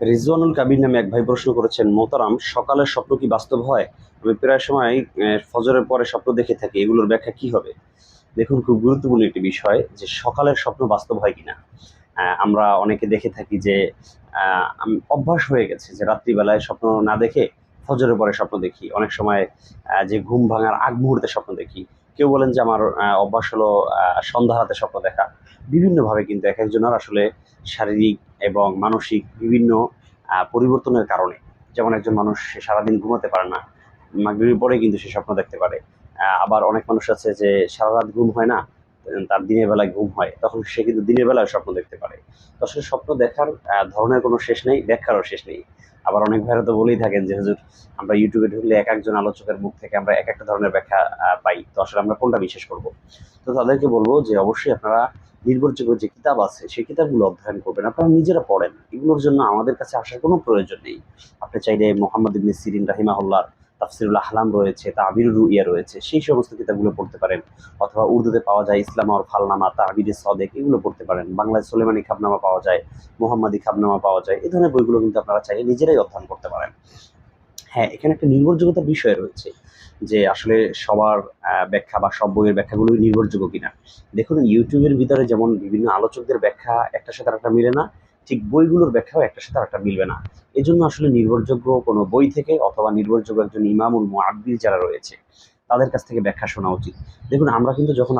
রিজওয়ানুল কাবির নামে এক ভাই প্রশ্ন করেছেন মোতারাম সকালের স্বপ্ন কি বাস্তব হয়? আমি প্রায় সময় ফজরের পরে স্বপ্ন দেখে থাকি, এগুলোর ব্যাখ্যা কি হবে? দেখুন, খুব গুরুত্বপূর্ণ একটি বিষয় যে সকালের স্বপ্ন বাস্তব হয় কিনা। আমরা অনেকে দেখে থাকি যে অভ্যাস হয়ে গেছে যে রাত্রিবেলায় স্বপ্ন না দেখে ফজরের পরে স্বপ্ন দেখি। অনেক সময় যে ঘুম ভাঙার আগ মুহূর্তে স্বপ্ন দেখি। কেউ বলেন যে আমার অভ্যাস হলো সন্ধ্যা রাতে স্বপ্ন দেখা। বিভিন্নভাবে কিন্তু এক একজনের আসলে শারীরিক এবং মানসিক বিভিন্ন পরিবর্তনের কারণে। যেমন একজন মানুষ সে সারাদিন ঘুমাতে পারে না, মাগরিবের পরে কিন্তু সে স্বপ্ন দেখতে পারে। আবার অনেক মানুষ আছে যে সারা রাত ঘুম হয় না তার দিনের বেলায় ঘুম হয়, তখন সে কিন্তু দিনের বেলায় স্বপ্ন দেখতে পারে। তো স্বপ্ন দেখার ধরনের কোনো শেষ নেই, ব্যাখ্যারও শেষ নেই। আবার অনেক ভাইরা তো বলেই থাকেন যে, হুজুর, আমরা ইউটিউবে ঢুকলে এক একজন আলোচকের মুখ থেকে আমরা এক একটা ধরনের ব্যাখ্যা পাই। তো আসলে আমরা কোনটা বিশ্বাস করব? তো তাদেরকে বলব যে, অবশ্যই আপনারা নির্ভরযোগ্য যে কিতাব আছে, সেই কিতাবগুলো অধ্যয়ন করবেন। আপনারা নিজেরা পড়েন। এগুলোর জন্য আমাদের কাছে আসার কোনো প্রয়োজন নেই। আপনি চাইলে মোহাম্মদ ইবনে সিরিন রাহিমাহুল্লাহর তাফসিরুল আহলাম রয়েছে, তাবির রুইয়া রয়েছে, সেই সমস্ত কিতাবগুলো পড়তে পারেন। অথবা উর্দুতে পাওয়া যায় ইসলাম আর ফালনামা তাবির সদেক, এগুলো পড়তে পারেন। বাংলায় সোলেমানি খাবনামা পাওয়া যায়, মোহাম্মদী খাবনামা পাওয়া যায় এই ধরনের বইগুলো কিন্তু আপনারা চাইলে নিজেরাই অধ্যয়ন করতে পারেন। হ্যাঁ এখানে একটা নির্ভরযোগ্যতার বিষয় রয়েছে, যে আসলে সবার ব্যাখ্যা বা সব বইয়ের ব্যাখ্যাগুলো নির্ভরযোগ্য কিনা। দেখুন, ইউটিউবের ভিতরে যেমন বিভিন্ন আলোচকদের ব্যাখ্যা একটার সাথে একটা মিলে না ঠিক বইগুলোর ব্যাখ্যাও একটা সাথে একটা মিলবে না। এজন্য জন্য আসলে নির্ভরযোগ্য কোনো বই থেকে অথবা নির্ভরযোগ্য একজন ইমামুল মোয়াব্বির যারা রয়েছে, তাদের কাছ থেকে ব্যাখ্যা শোনা উচিত। দেখুন, আমরা কিন্তু যখন